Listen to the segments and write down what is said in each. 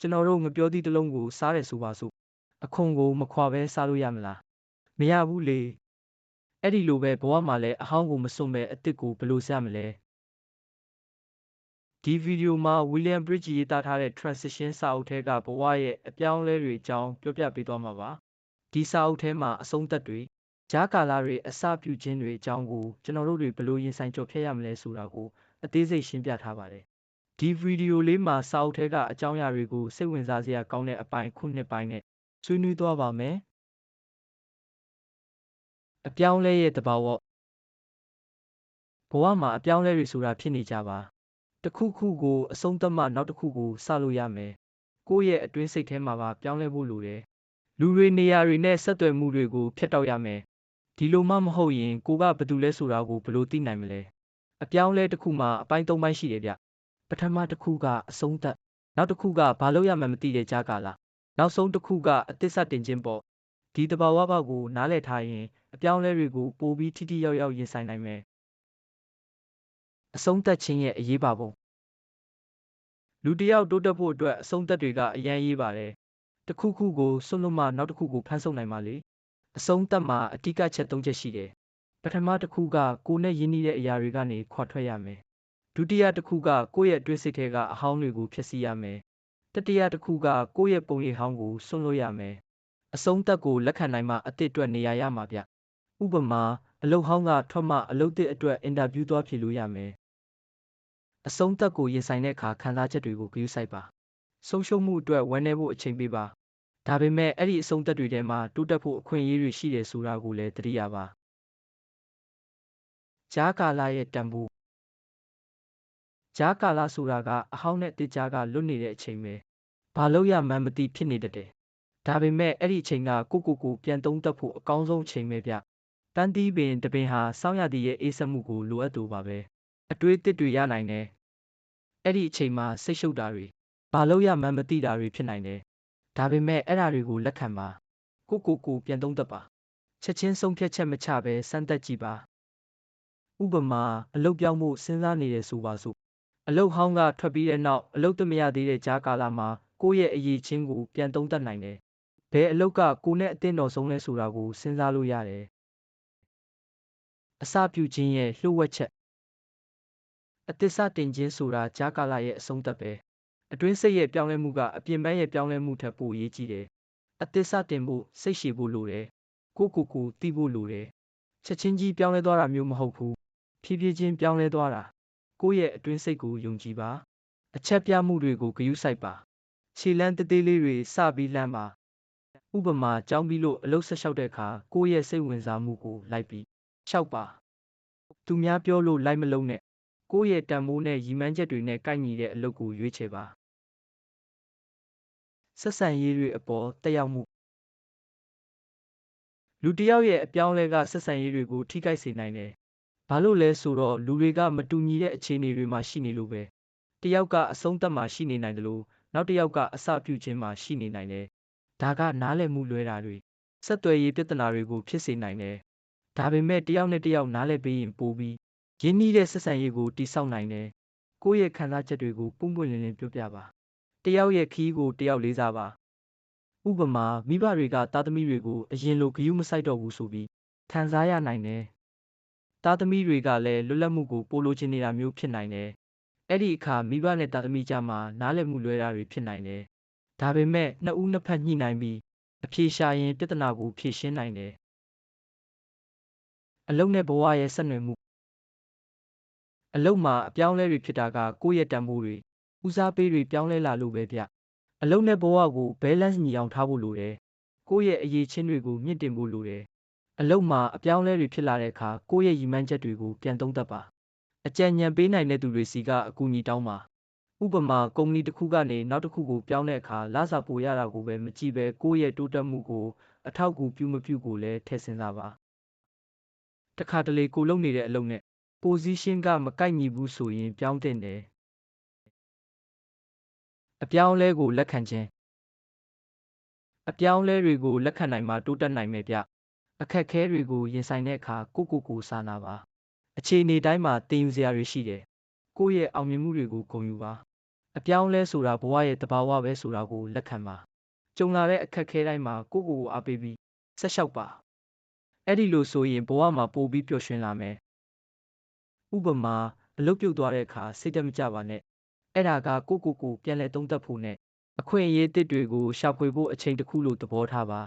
ကျွန်တော်တို့ငပြောသည့်တစ်လုံးကိုစားတယ်ဆိုပါစို့အခွန်ကိုမခွာဘဲစားလို့ရမလားမရဘူးလေအဲ့ဒီလိုပဲဘဝမှာလည်းအဟောင်းကိုမစွန့်ပဲအစ်စ်ကိုဘယ်လိုဆရမလဲဒီဗီဒီယိုမှာ William Bridge ရေးသားထားတဲ့ Transition စာအုပ်ထဲကဘဝရဲ့အပြောင်းအလဲတွေအကြောင်းပြောပြပေးသွားမှာပါဒီစာအုပ်ထဲမှာအဆုံးသက်တွေကြားကာလတွေအစပြုခြင်းတွေအကြောင်းကိုကျွန်တော်တို့တွေဘယ်လိုရင်ဆိုင်ကြော်ဖြတ်ရမလဲဆိုတာကိုအသေးစိတ်ရှင်းပြထားပါတယ် ဒီဗီဒီယိုလေးမှာစာအုပ်ထဲကအကြောင်းအရာတွေကိုစိတ်ဝင်စားစရာကောင်းတဲ့အပိုင်းခုနှစ်ပိုင်းနဲ့ဆွေးနွေးသွားပါမယ်အပြောင်းအလဲရဲ့တဘာဝဘဝမှာအပြောင်းအလဲတွေဆိုတာဖြစ်နေကြပါတစ်ခုခုကိုအဆုံးသတ်မှနောက်တစ်ခုကိုစလို့ရမယ်ကိုယ့်ရဲ့အတွင်းစိတ်ထဲမှာပါပြောင်းလဲဖို့လိုတယ်လူတွေနေရာတွေနဲ့ဆက်သွယ်မှုတွေကိုဖျက်တောက်ရမယ်ဒီလိုမှမဟုတ်ရင်ကိုကဘာတူလဲဆိုတာကိုဘယ်လိုသိနိုင်မလဲအပြောင်းအလဲတစ်ခုမှာအပိုင်း၃ပိုင်းရှိတယ်ဗျ ပထမတစ်ခုကအဆုံးသတ်နောက်တစ်ခုကဘာလို့ရမှန်းမသိတဲ့ကြားကာလနောက်ဆုံးတစ်ခုကအသစ္စာတင်ခြင်းပေါ့ဒီတဘာဝဘောက်ကိုနားလည်ထားရင်အပြောင်းအလဲတွေကိုပိုပြီးထိထိရောက်ရောက်ရင်ဆိုင်နိုင်မယ်အဆုံးသတ်ခြင်းရဲ့အရေးပါပုံလူတစ်ယောက်တိုးတက်ဖို့အတွက်အဆုံးသတ်တွေကအရန်ရေးပါတယ်တစ်ခုခုကိုဆွတ်လွတ်မှနောက်တစ်ခုကိုဖန်ဆုပ်နိုင်ပါလေအဆုံးသတ်မှာအတိကချက်၃ချက်ရှိတယ်ပထမတစ်ခုကကိုယ်နဲ့ရင်းနှီးတဲ့အရာတွေကနေခွာထွက်ရမယ် ဒုတိယတစ်ခုကကိုယ့်ရဲ့တွေးစိတ်ထဲကအဟောင်းတွေကိုဖျက်ဆီးရမယ်တတိယတစ်ခုကကိုယ့်ရဲ့ပုံရိပ်ဟောင်းကိုဆွန့်လွတ်ရမယ်အဆုံးသက်ကိုလက်ခံနိုင်မှအသစ်အတွက်နေရာရမှာဗျဥပမာအလုတ်ဟောင်းကထွက်မှအလုတ်သစ်အတွက်အင်တာဗျူးသွားဖြေလို့ရမယ်အဆုံးသက်ကိုရင်ဆိုင်တဲ့အခါခံစားချက်တွေကိုဂရုစိုက်ပါဆုံးရှုံးမှုအတွက်ဝမ်းနည်းဖို့အချိန်ပေးပါဒါပေမဲ့အဲ့ဒီအဆုံးသက်တွေထဲမှာတိုးတက်ဖို့အခွင့်အရေးတွေရှိတယ်ဆိုတာကိုလည်းသတိရပါကြားကာလရဲ့တန်ဖိုး ကြားကာလဆိုတာကအဟောင်းနဲ့တစ်ကြားကလွတ်နေတဲ့အချိန်ပဲဘာလို့ရမှန်းမသိဖြစ်နေတတ်တယ်ဒါပေမဲ့အဲ့ဒီအချိန်ကကိုကိုကိုပြန်သုံးသပ်ဖို့အကောင်းဆုံးအချိန်ပဲဗျတန်းတီးပင်တပင်ဟာစောင်းရသည်ရဲ့အေးဆက်မှုကိုလိုအပ်တူပါပဲအတွေးတစ်တွေရနိုင်တယ်အဲ့ဒီအချိန်မှာစိတ်ရှုပ်တာတွေဘာလို့ရမှန်းမသိတာတွေဖြစ်နိုင်တယ်ဒါပေမဲ့အဲ့ဒါတွေကိုလက်ခံပါကိုကိုကိုပြန်သုံးသပ်ပါချက်ချင်းဆုံးဖြတ်ချက်မချဘဲစမ်းသပ်ကြည့်ပါဥပမာအလုတ်ပြောင်းမှုစဉ်းစားနေတယ်ဆိုပါစို့ အလုတ်ဟောင်းကထွက်ပြီးတဲ့နောက်အလုတ်တမရသေးတဲ့ကြားကာလမှာကိုယ့်ရဲ့အရေးချင်းကိုပြန်သုံးသပ်နိုင်တယ်ဘယ်အလုတ်ကကိုနဲ့အသင့်တော်ဆုံးလဲဆိုတာကိုစဉ်းစားလို့ရတယ်အစပြုခြင်းရဲ့လှုပ်ဝက်ချက်အသစ္စာတင်ခြင်းဆိုတာကြားကာလရဲ့အဆုံးသတ်ပဲအတွင်းစိတ်ရဲ့ပြောင်းလဲမှုကအပြင်ပန်းရဲ့ပြောင်းလဲမှုထက်ပိုအရေးကြီးတယ်အသစ္စာတင်ဖို့စိတ်ရှည်ဖို့လိုတယ်ကိုကိုကိုသိဖို့လိုတယ်ချက်ချင်းကြီးပြောင်းလဲသွားတာမျိုးမဟုတ်ဘူးဖြည်းဖြည်းချင်းပြောင်းလဲသွားတာ ကိုယ့်ရဲ့အတွင်းစိတ်ကိုယုံကြည်ပါအချက်ပြမှုတွေကိုဂရုစိုက်ပါခြေလမ်းတသေးလေးတွေစပြီးလှမ်းပါဥပမာကြောင်းပြီးလို့အလုတ်ဆက်လျှောက်တဲ့အခါကိုယ့်ရဲ့စိတ်ဝင်စားမှုကိုလိုက်ပြီးလျှောက်ပါသူများပြောလို့လိုက်မလုံးနဲ့ကိုယ့်ရဲ့တန်ဖိုးနဲ့ရည်မှန်းချက်တွေနဲ့ကိုက်ညီတဲ့အလုပ်ကိုရွေးချယ်ပါဆက်ဆံရေးတွေအပေါ်တက်ရောက်မှုလူတစ်ယောက်ရဲ့အပြောင်းအလဲကဆက်ဆံရေးတွေကိုထိခိုက်စေနိုင်တယ်။ ဘာလို့လဲဆိုတော့လူတွေကမတူညီတဲ့အခြေအနေတွေမှာရှိနေလို့ပဲ။တစ်ယောက်ကအဆုံးသတ်မှာရှိနေနိုင်တယ်လို့နောက်တစ်ယောက်ကအစပြုခြင်းမှာရှိနေနိုင်တယ်။ဒါကနားလည်မှုလွဲတာတွေဆက်သွယ်ရေးပြဿနာတွေကိုဖြစ်စေနိုင်တယ်။ဒါပေမဲ့တစ်ယောက်နဲ့တစ်ယောက်နားလည်ပေးရင်ပိုပြီးရင်းနှီးတဲ့ဆက်ဆံရေးကိုတည်ဆောက်နိုင်တယ်။ကိုယ့်ရဲ့ခံစားချက်တွေကိုပုံပွင့်လင်းလင်းပြောပြပါ။တစ်ယောက်ရဲ့ခီးကိုတစ်ယောက်လေးစားပါ။ဥပမာမိဘတွေကသားသမီးတွေကိုအရင်လိုဂရုမစိုက်တော့ဘူးဆိုပြီးခံစားရနိုင်တယ်။ သားသမီးတွေကလည်းလွတ်လပ်မှုကိုပိုလိုချင်နေတာမျိုးဖြစ်နိုင်တယ်။အဲ့ဒီအခါမိဘနဲ့သားသမီးကြားမှာနားလည်မှုလွဲတာတွေဖြစ်နိုင်တယ်။ဒါပေမဲ့နှစ်ဦးနှစ်ဖက်ညှိနှိုင်းပြီးအဖြေရှာရင်ပြဿနာကိုဖြေရှင်းနိုင်တယ်။အလုံးနဲ့ဘဝရဲ့ဆက်နွယ်မှုအလုံးမှာအပြောင်းလဲတွေဖြစ်တာကကိုယ့်ရဲ့တန်ဖိုးတွေဦးစားပေးတွေပြောင်းလဲလာလို့ပဲဗျ။အလုံးနဲ့ဘဝကို balance ညီအောင်ထားဖို့လိုတယ်။ကိုယ့်ရဲ့အရေးချင်းတွေကိုမြင့်တင်ဖို့လိုတယ်။ အလုံးမှာအပြောင်းလဲတွေဖြစ်လာတဲ့အခါကိုယ့်ရဲ့ရည်မှန်းချက်တွေကိုပြန်သုံးသပ်ပါ။အကြံဉာဏ်ပေးနိုင်တဲ့သူတွေစီကအကူအညီတောင်းပါ။ဥပမာကုမ္ပဏီတစ်ခုကနေနောက်တစ်ခုကိုပြောင်းတဲ့အခါလစာပိုရတာကိုပဲမကြည့်ပဲကိုယ့်ရဲ့တိုးတက်မှုကိုအထောက်အကူပြုမပြုကိုလည်းထည့်စဉ်းစားပါ။တခါတလေကိုလုံနေတဲ့အလုပ်နဲ့ position ကမကိုက်ညီဘူးဆိုရင်ပြောင်းတင်တယ်အပြောင်းအလဲကိုလက်ခံခြင်းအပြောင်းအလဲတွေကိုလက်ခံနိုင်မှတိုးတက်နိုင်မယ်ဗျ အခက်ခဲတွေကိုရင်ဆိုင်တဲ့အခါကိုကိုကိုစာနာပါအခြေအနေတိုင်းမှာတင်ယူစရာတွေရှိတယ်ကိုယ့်ရဲ့အောင်မြင်မှုတွေကိုဂုဏ်ယူပါအပြောင်းအလဲဆိုတာဘဝရဲ့တဘာဝပဲဆိုတာကိုလက်ခံပါကြုံလာတဲ့အခက်အခဲတိုင်းမှာကိုယ့်ကိုယ်ကိုအားပေးပြီးဆက်လျှောက်ပါအဲ့ဒီလိုဆိုရင်ဘဝမှာပိုပြီးပျော်ရွှင်လာမယ်ဥပမာအလုပ်ပြုတ်သွားတဲ့အခါစိတ်တက်မကြပါနဲ့အဲ့ဒါကကိုယ့်ကိုယ်ကိုပြန်လဲသုံးသပ်ဖို့နဲ့အခွင့်အရေးတစ်တွေကိုရှာဖွေဖို့အချိန်တစ်ခုလို့သဘောထားပါ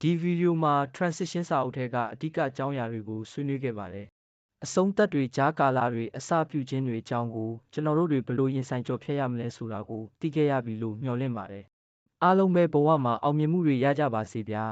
ဒီဗီဒီယိုမှာ transition စာအုပ်ထဲကအဓိကအကြောင်းအရာတွေကိုဆွေးနွေးခဲ့ပါတယ်အဆုံးသက်တွေကြားကာလတွေအစပြုခြင်းတွေအကြောင်းကိုကျွန်တော်တို့တွေဘယ်လိုရင်ဆိုင်ကျော်ဖြတ်ရမလဲဆိုတာကိုသိခဲ့ရပြီလို့မျှော်လင့်ပါတယ်အားလုံးပဲဘဝမှာအောင်မြင်မှုတွေရကြပါစေဗျာ